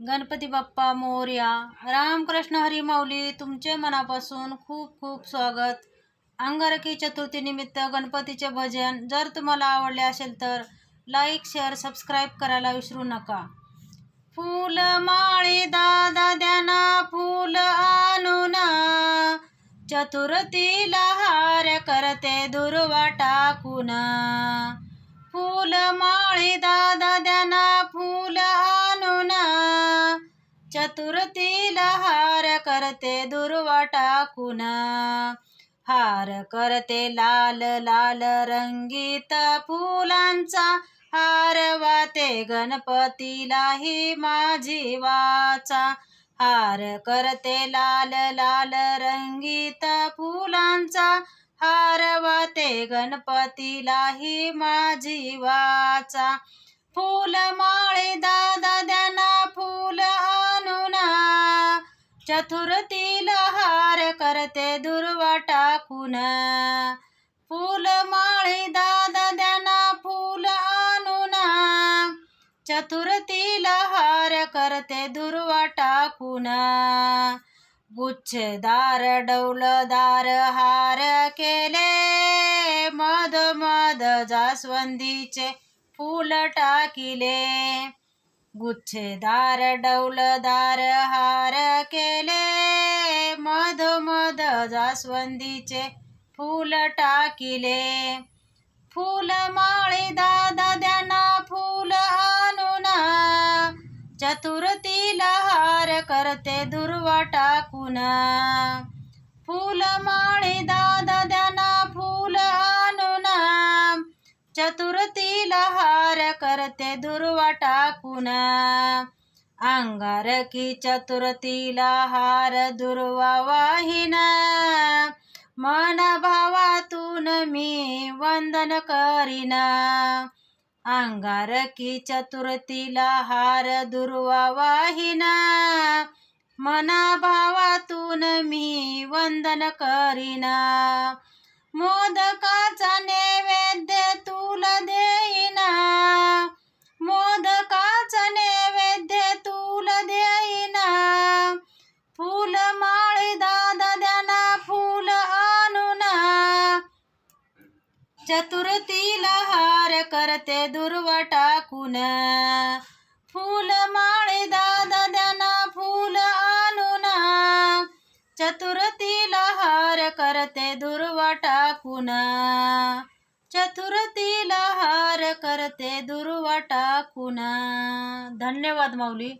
गणपती बाप्पा मोर्या रामकृष्ण हरी माऊली तुमचे मनापासून खूप खूप स्वागत. अंगारकी चतुर्थीनिमित्त गणपतीचे भजन जर तुम्हाला आवडले असेल तर लाईक शेअर सबस्क्राईब करायला विसरू नका. फूल माळी दादा द्याना फूल आणूना. चतुर्थीला हार करते दुर्वा टाकून. फूल माळी दादा चतुर्थीला हार करते दुर्वा टाकून हार करते लाल लाल रंगीत फुलांचा हार वाते गणपतीला ही माझी वाचा. हार करते लाल लाल रंगीत फुलांचा हार वाते गणपतीला ही माझी वाचा. फूल माळे चतुर्थीला हार करते दुर्वा टाकून फुल माळी दादा द्याना फुल आणून. चतुर्थीला हार करते दुर्वा टाकून गुच्छदार डौलदार हार केले. मध मध जास्वंदीचे फुल टाकिले. गुच्छेदार डौलदार हार केले. मध मध जास्वंदीचे फूल टाकिले. फूल माळी दादा द्याना फूल आणून. चतुर्थीला हार करते दुर्वा टाकून. फूल माळी दादा द्याना करते दुर्वा टाकून. अंगारकी चतुर्थीला हार दुर्वा वाहिन. मन भावातून मी वंदन करीन. अंगारकी चतुर्थीला हार दुर्वा वाहिन. मना भावातून मी वंदन करीन. मोदकाचा नैवेद्य तुला देईन. चतुर्थीला हार करते दुर्वा टाकून फूल माळे दादा द्याना फूल आणून चतुर्थीला हार करते दुर्व टाकून चतुर्थीला हार करते दुर्वा टाकून धन्यवाद माऊली.